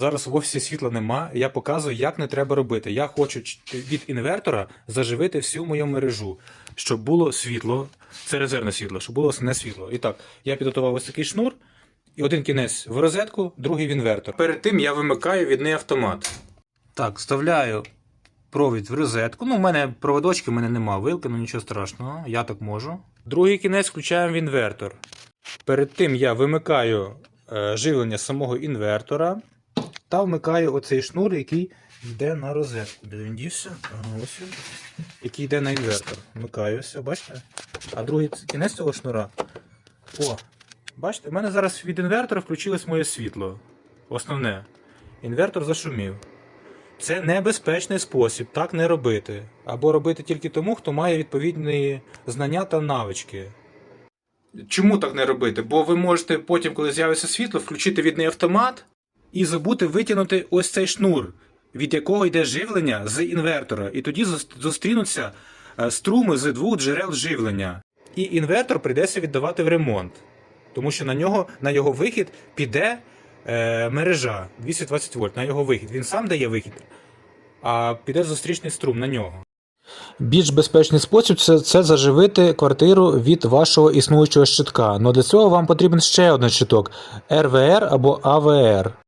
Зараз в офісі світла нема. Я показую, як не треба робити. Я хочу від інвертора заживити всю мою мережу, щоб було світло. Це резервне світло, щоб було основне світло. І так, я підготував ось такий шнур, і один кінець в розетку, другий в інвертор. Перед тим я вимикаю від неї автомат. Так, вставляю провід в розетку. Ну, в мене проводочки, в мене нема вилки, ну нічого страшного, я так можу. Другий кінець включаємо в інвертор. Перед тим я вимикаю е, живлення самого інвертора та вмикаю оцей шнур, який йде на розетку. Де він дівся? Ось він. Який йде на інвертор. Вмикаю все, бачите? А другий кінець цього шнура. О, бачите, в мене зараз від інвертора включилось моє світло. Основне. Інвертор зашумів. Це небезпечний спосіб, так не робити. Або робити тільки тому, хто має відповідні знання та навички. Чому так не робити? Бо ви можете потім, коли з'явиться світло, включити від неї автомат і забути витягнути ось цей шнур, від якого йде живлення з інвертора. І тоді зустрінуться е, струми з двох джерел живлення. І інвертор прийдеться віддавати в ремонт, тому що на нього, на його вихід піде е, мережа 220 вольт, на його вихід. Він сам дає вихід, а піде зустрічний струм на нього. Більш безпечний спосіб це, це заживити квартиру від вашого існуючого щитка. Но для цього вам потрібен ще один щиток РВР або АВР.